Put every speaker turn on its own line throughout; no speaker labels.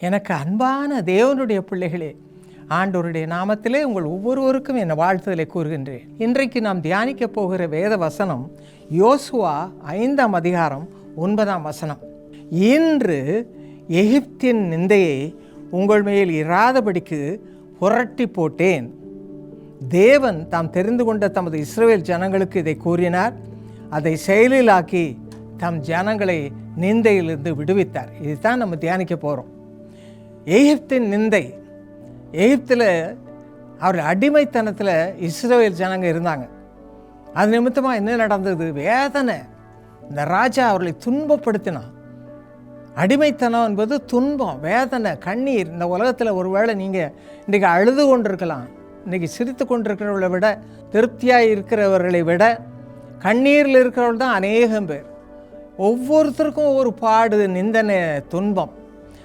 எனக்கு அன்பான தேவனுடைய பிள்ளைகளே ஆண்டோருடைய நாமத்திலே உங்கள் ஒவ்வொருவருக்கும் என் வாழ்த்துதலை கூறுகின்றேன். இன்றைக்கு நாம் தியானிக்க போகிற வேத வசனம் யோசுவா ஐந்தாம் அதிகாரம் ஒன்பதாம் வசனம். இன்று எகிப்தின் நிந்தையை உங்கள் மேல் இராதபடிக்கு புரட்டி போட்டேன். தேவன் தாம் தெரிந்து கொண்ட தமது இஸ்ரேல் ஜனங்களுக்கு இதை கூறினார். அதை செயலிலாக்கி தம் ஜனங்களை நிந்தையிலிருந்து விடுவித்தார். இதுதான் நம்ம தியானிக்க போகிறோம் எகிப்தின் நிந்தை. எகிப்தில் அவர் அடிமைத்தனத்தில் இஸ்ரோவேல் ஜனங்க இருந்தாங்க. அது நிமித்தமாக என்ன நடந்தது? வேதனை. இந்த ராஜா அவர்களை துன்பப்படுத்தினான் அடிமைத்தனம் என்பது துன்பம் வேதனை கண்ணீர். இந்த உலகத்தில் ஒருவேளை நீங்கள் இன்றைக்கி அழுது கொண்டிருக்கலாம். இன்றைக்கி சிரித்து கொண்டிருக்கிறவர்களை விட திருப்தியாக இருக்கிறவர்களை விட கண்ணீரில் இருக்கிறவர்கள் தான் அநேகம் பேர். ஒவ்வொருத்தருக்கும் ஒவ்வொரு பாடு நிந்தனை துன்பம்.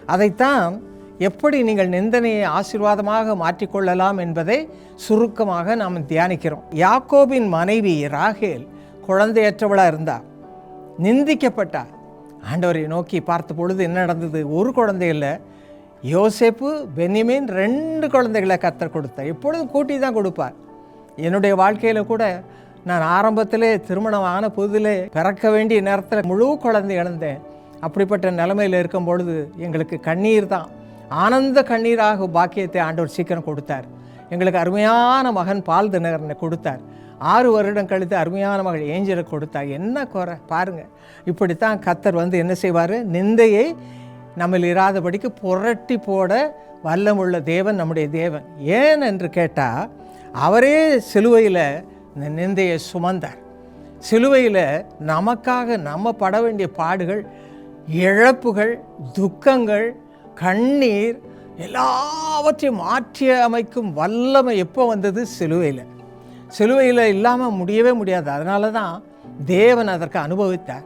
அதைத்தான் எப்படி நீங்கள் நிந்தனையை ஆசீர்வாதமாக மாற்றிக்கொள்ளலாம் என்பதை சுருக்கமாக நாம் தியானிக்கிறோம். யாக்கோபின் மனைவி ராகேல் குழந்தையற்றவளாக இருந்தார் நிந்திக்கப்பட்டார் ஆண்டவரை நோக்கி பார்த்த பொழுது என்ன நடந்தது? ஒரு குழந்தை இல்லை. யோசேப்பு பென்னிமின் ரெண்டு குழந்தைகளை கத்தர் கொடுத்தார். எப்பொழுதும் கூட்டி தான் கொடுப்பார். என்னுடைய வாழ்க்கையில் கூட நான் ஆரம்பத்திலே திருமணம் ஆன புதிலே பிறக்க வேண்டிய நேரத்தில் முழு குழந்தை இழந்தேன். அப்படிப்பட்ட நிலைமையில் இருக்கும் பொழுது எங்களுக்கு கண்ணீர் தான். ஆனந்த கண்ணீராக பாக்கியத்தை ஆண்டவர் சீக்கிரம் கொடுத்தார். எங்களுக்கு அருமையான மகன் பால் தினகரனை கொடுத்தார். ஆறு வருடம் கழித்து அருமையான மகள் ஏஞ்சலை கொடுத்தார். என்ன குறை? பாருங்கள் இப்படித்தான் கத்தர் வந்து என்ன செய்வார்? நிந்தையை நம்மில் இராதபடிக்கு புரட்டி போட வல்லமுள்ள தேவன் நம்முடைய தேவன். ஏன் என்று கேட்டால் அவரே சிலுவையில் இந்த நிந்தையை சுமந்தார். சிலுவையில் நமக்காக நம்ம பட வேண்டிய பாடுகள் இழப்புகள் துக்கங்கள் கண்ணீர் எல்லாவற்றையும் மாற்றி அமைக்கும் வல்லமை எப்போ வந்தது? சிலுவையில். சிலுவையில் இல்லாமல் முடியவே முடியாது. அதனால தான் தேவன் அதற்கு அனுபவித்தார்.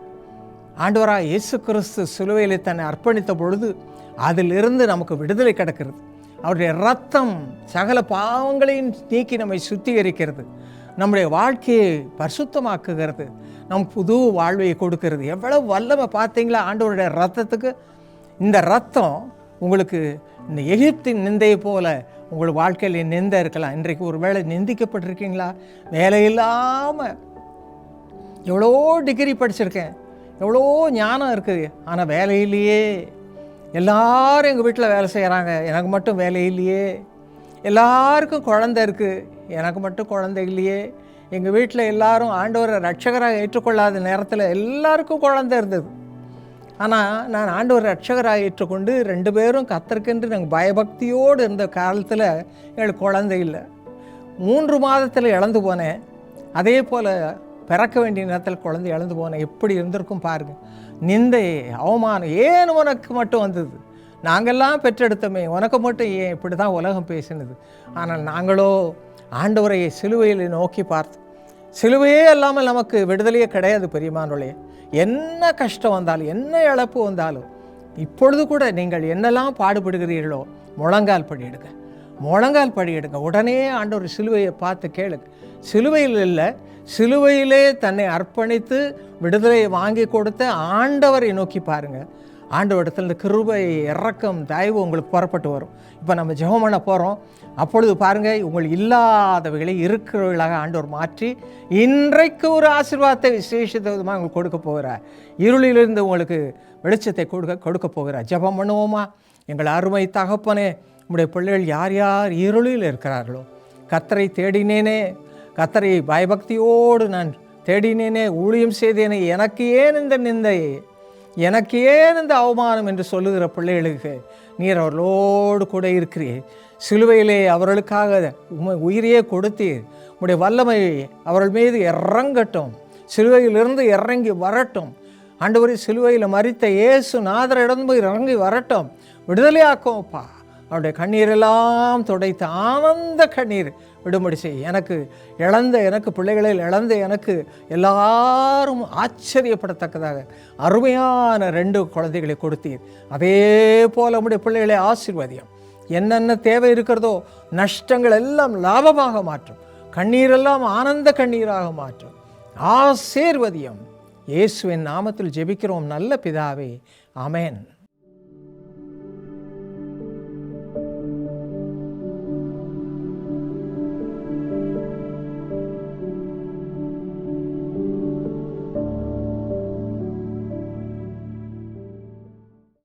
ஆண்டவராக இயேசு கிறிஸ்து சிலுவையில் தன்னை அர்ப்பணித்த பொழுது அதிலிருந்து நமக்கு விடுதலை கிடக்கிறது. அவருடைய ரத்தம் சகல பாவங்களையும் நீக்கி நம்மை சுத்திகரிக்கிறது. நம்முடைய வாழ்க்கையை பரிசுத்தமாக்குகிறது. நம் புது வாழ்வையை கொடுக்கிறது. எவ்வளவு வல்லமை பார்த்தீங்களா? ஆண்டவருடைய ரத்தத்துக்கு இந்த ரத்தம் உங்களுக்கு இந்த எகிப்தின் நிந்தையை போல உங்கள் வாழ்க்கையில் நிந்தை இருக்கலாம். இன்றைக்கு ஒரு வேளை நிந்திக்கப்பட்டிருக்கீங்களா? வேலை இல்லாமல் எவ்வளோ டிகிரி படிச்சிருக்கேன். எவ்வளோ ஞானம் இருக்குது ஆனால் வேலை இல்லையே. எல்லாரும் எங்கள் வீட்டில் வேலை செய்கிறாங்க எனக்கு மட்டும் வேலை இல்லையே. எல்லாருக்கும் குழந்தை இருக்குது எனக்கு மட்டும் குழந்தை இல்லையே. எங்கள் வீட்டில் எல்லாரும் ஆண்டவரை ரட்சகராக ஏற்றுக்கொள்ளாத நேரத்தில் எல்லாருக்கும் குழந்தை இருந்தது. ஆனால் நான் ஆண்டவர் ரட்சகராக ஏற்றுக்கொண்டு ரெண்டு பேரும் கத்தருக்கென்று நாங்கள் பயபக்தியோடு இருந்த காலத்தில் எங்களுக்கு குழந்தை இல்லை. மூன்று மாதத்தில் இழந்து போனேன். அதே போல் பிறக்க வேண்டிய நேரத்தில் குழந்தை இழந்து போனேன். எப்படி இருந்திருக்கும் பாருங்கள் நிந்தை அவமானம் ஏன் உனக்கு மட்டும் வந்தது? நாங்கள்லாம் பெற்றெடுத்தோமே உனக்கு மட்டும் ஏன் இப்படி தான் உலகம் பேசினது? ஆனால் நாங்களோ ஆண்டவரை சிலுவையில் நோக்கி பார்த்தோம் சிலுவையே இல்லாமல் நமக்கு விடுதலையே கிடையாது பெரியமானோளே என்ன கஷ்டம் வந்தாலும் என்ன இழப்பு வந்தாலும் இப்பொழுது கூட நீங்கள் என்னெல்லாம் பாடுபடுகிறீர்களோ முழங்கால் படி எடுங்க. முழங்கால் படி எடுங்க. உடனே ஆண்டவர் சிலுவையை பார்த்து கேளுங்க சிலுவையில் இல்லை சிலுவையிலே தன்னை அர்ப்பணித்து விடுதலையை வாங்கி கொடுத்த ஆண்டவரை நோக்கி பாருங்கள் ஆண்டவரிடத்தில் இந்த கிருபை இறக்கம் தயவு உங்களுக்கு புறப்பட்டு வரும். இப்போ நம்ம ஜெபம் பண்ண போகிறோம் அப்பொழுது பாருங்கள் உங்களுக்கு இல்லாதவைகளை இருக்கிறவர்களாக ஆண்டவர் மாற்றி இன்றைக்கு ஒரு ஆசீர்வாதத்தை விசேஷத்தை விதமாக உங்களுக்கு கொடுக்க போகிறார். இருளிலிருந்து உங்களுக்கு வெளிச்சத்தை கொடுக்க கொடுக்க போகிறார். ஜெபம் பண்ணுவோமா? எங்கள் அருமை தகப்பனே உங்களுடைய பிள்ளைகள் யார் யார் இருளில் இருக்கிறார்களோ கத்தரை தேடினேனே கத்தரை பயபக்தியோடு நான் தேடினேனே ஊழியம் செய்தேனே எனக்கு ஏன் இந்த நிந்தையை? எனக்கு ஏன் இந்த அவமானம் என்று சொல்லுகிற பிள்ளைகளுக்கு நீர் அவர்களோடு கூட இருக்கிறீர். சிலுவையிலே அவர்களுக்காக உமை உயிரையே கொடுத்தீர். உடைய வல்லமை அவர்கள் மீது இறங்கட்டும். சிலுவையிலிருந்து இறங்கி வரட்டும். ஆண்டவரை சிலுவையில் மறித்த இயேசு நாதரிடம் போய் இறங்கி வரட்டும். விடுதலையாக்கும்ப்பா அவருடைய கண்ணீரெல்லாம் துடைத்த ஆனந்த கண்ணீர். விடும்படி செய். எனக்கு இழந்த எனக்கு பிள்ளைகளில் இழந்த எனக்கு எல்லாரும் ஆச்சரியப்படத்தக்கதாக அருமையான ரெண்டு குழந்தைகளை கொடுத்தீர். அதே போல் நம்முடைய பிள்ளைகளை ஆசீர்வாதியம். என்னென்ன தேவை இருக்கிறதோ நஷ்டங்கள் எல்லாம் லாபமாக மாற்றும். கண்ணீரெல்லாம் ஆனந்த கண்ணீராக மாற்றும். ஆசீர்வதியம். இயேசுவின் நாமத்தில் ஜெபிக்கிறோம். நல்ல பிதாவே. அமேன்